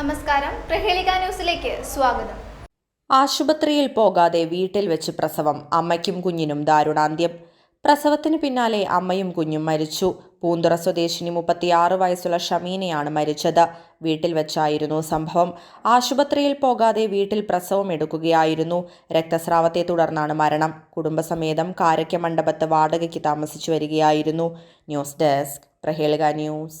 നമസ്കാരം. പ്രഹേളിക ന്യൂസിലേക്ക് സ്വാഗതം. ആശുപത്രിയിൽ പോകാതെ വീട്ടിൽ വെച്ച് പ്രസവം അമ്മയ്ക്കും കുഞ്ഞിനും ദാരുണാന്ത്യം. പ്രസവത്തിന് പിന്നാലെ അമ്മയും കുഞ്ഞും മരിച്ചു. പൂന്തുറ സ്വദേശിനി മുപ്പത്തിയാറ് വയസ്സുള്ള ഷമീനയാണ് മരിച്ചത്. വീട്ടിൽ വെച്ചായിരുന്നു സംഭവം. ആശുപത്രിയിൽ പോകാതെ വീട്ടിൽ പ്രസവം എടുക്കുകയായിരുന്നു. രക്തസ്രാവത്തെ തുടർന്നാണ് മരണം. കുടുംബസമേതം കാരക്കമണ്ഡപത്ത് വാടകയ്ക്ക് താമസിച്ചു വരികയായിരുന്നു. News desk Prahelika news.